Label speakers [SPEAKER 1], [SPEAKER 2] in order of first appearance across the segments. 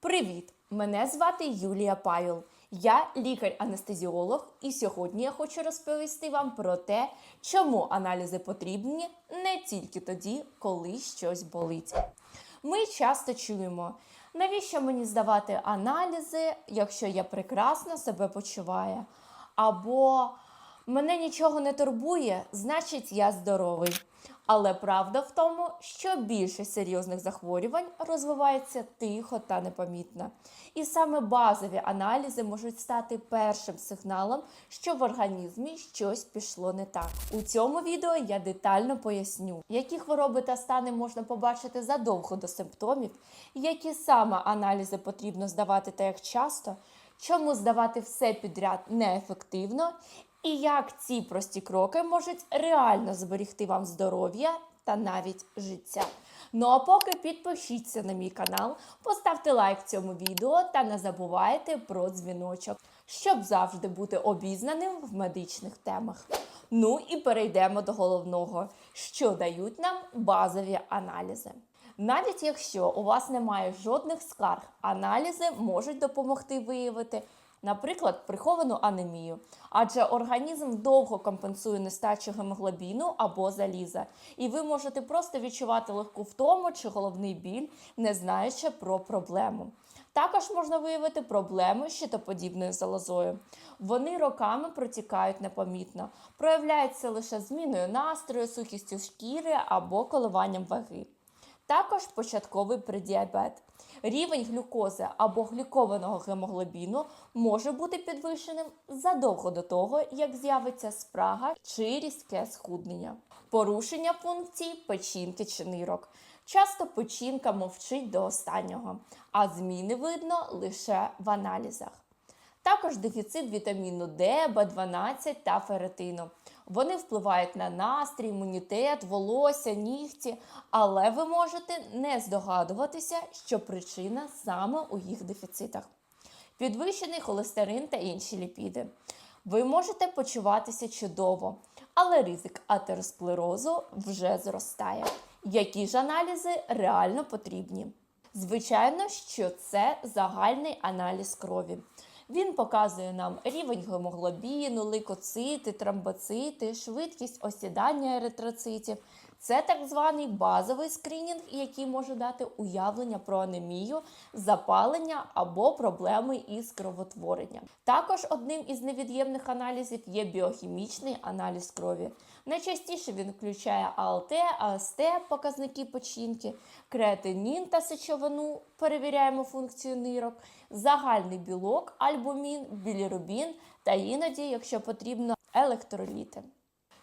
[SPEAKER 1] Привіт! Мене звати Юлія Павел. Я лікар-анестезіолог, і сьогодні я хочу розповісти вам про те, чому аналізи потрібні не тільки тоді, коли щось болить. Ми часто чуємо, навіщо мені здавати аналізи, якщо я прекрасно себе почуваю, або мене нічого не турбує, значить я здоровий. Але правда в тому, що більшість серйозних захворювань розвивається тихо та непомітно. І саме базові аналізи можуть стати першим сигналом, що в організмі щось пішло не так. У цьому відео я детально поясню, які хвороби та стани можна побачити задовго до симптомів, які саме аналізи потрібно здавати та як часто, чому здавати все підряд неефективно і як ці прості кроки можуть реально зберегти вам здоров'я та навіть життя. Ну а поки підпишіться на мій канал, поставте лайк цьому відео та не забувайте про дзвіночок, щоб завжди бути обізнаним в медичних темах. Ну і перейдемо до головного, що дають нам базові аналізи. Навіть якщо у вас немає жодних скарг, аналізи можуть допомогти виявити Наприклад, приховану анемію, адже організм довго компенсує нестачу гемоглобіну або заліза, і ви можете просто відчувати легку втому чи головний біль, не знаючи про проблему. Також можна виявити проблеми з щитоподібною залозою. Вони роками протікають непомітно, проявляються лише зміною настрою, сухістю шкіри або коливанням ваги. Також початковий предіабет. Рівень глюкози або глікованого гемоглобіну може бути підвищеним задовго до того, як з'явиться спрага чи різке схуднення. Порушення функцій печінки чи нирок. Часто печінка мовчить до останнього, а зміни видно лише в аналізах. Також дефіцит вітаміну Д, В12 та феретину. Вони впливають на настрій, імунітет, волосся, нігті, але ви можете не здогадуватися, що причина саме у їх дефіцитах. Підвищений холестерин та інші ліпіди. Ви можете почуватися чудово, але ризик атеросклерозу вже зростає. Які ж аналізи реально потрібні? Звичайно, що це загальний аналіз крові. Він показує нам рівень гемоглобіну, лейкоцити, тромбоцити, швидкість осідання еритроцитів. Це так званий базовий скринінг, який може дати уявлення про анемію, запалення або проблеми із кровотворенням. Також одним із невід'ємних аналізів є біохімічний аналіз крові. Найчастіше він включає АЛТ, АСТ, показники печінки, креатинін та сечовину, перевіряємо функцію нирок, загальний білок, альбумін, білірубін та іноді, якщо потрібно, електроліти.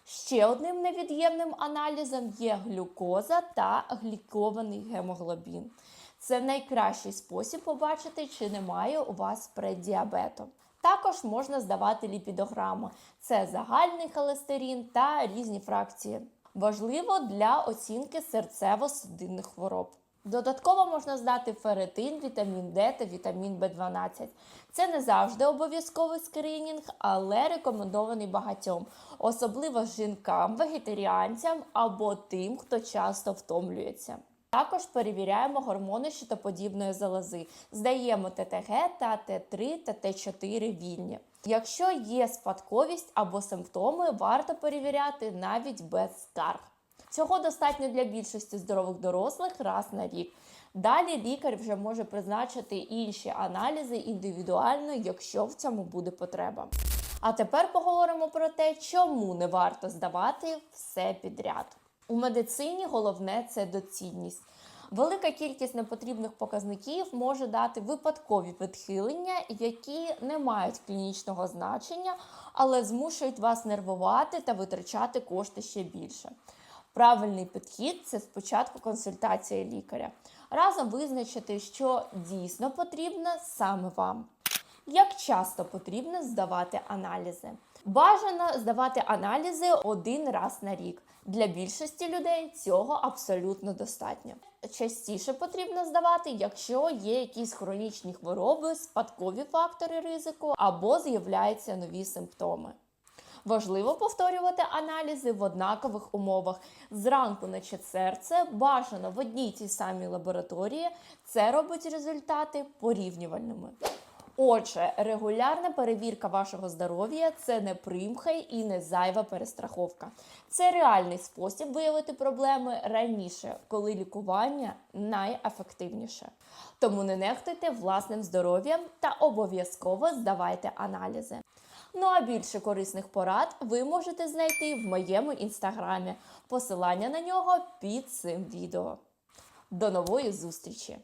[SPEAKER 1] Ще одним невід'ємним аналізом є глюкоза та глікований гемоглобін. Це найкращий спосіб побачити, чи немає у вас преддіабету. Також можна здавати ліпідограму. Це загальний холестерин та різні фракції. Важливо для оцінки серцево-судинних хвороб. Додатково можна здати феретин, вітамін Д та вітамін В12. Це не завжди обов'язковий скринінг, але рекомендований багатьом, особливо жінкам, вегетаріанцям або тим, хто часто втомлюється. Також перевіряємо гормони щитоподібної залози, здаємо ТТГ та Т3 та Т4 вільні. Якщо є спадковість або симптоми, варто перевіряти навіть без скарг. Цього достатньо для більшості здорових дорослих раз на рік. Далі лікар вже може призначити інші аналізи індивідуально, якщо в цьому буде потреба. А тепер поговоримо про те, чому не варто здавати все підряд. У медицині головне це доцільність. Велика кількість непотрібних показників може дати випадкові відхилення, які не мають клінічного значення, але змушують вас нервувати та витрачати кошти ще більше. Правильний підхід це спочатку консультація лікаря. Разом визначити, що дійсно потрібно саме вам. Як часто потрібно здавати аналізи? Бажано здавати аналізи один раз на рік. Для більшості людей цього абсолютно достатньо. Частіше потрібно здавати, якщо є якісь хронічні хвороби, спадкові фактори ризику або з'являються нові симптоми. Важливо повторювати аналізи в однакових умовах. Зранку наче серце, бажано в одній тій самій лабораторії. Це робить результати порівнювальними. Отже, регулярна перевірка вашого здоров'я це не примхай і не зайва перестраховка. Це реальний спосіб виявити проблеми раніше, коли лікування найефективніше. Тому не нехтуйте власним здоров'ям та обов'язково здавайте аналізи. Ну а більше корисних порад ви можете знайти в моєму інстаграмі. Посилання на нього під цим відео. До нової зустрічі!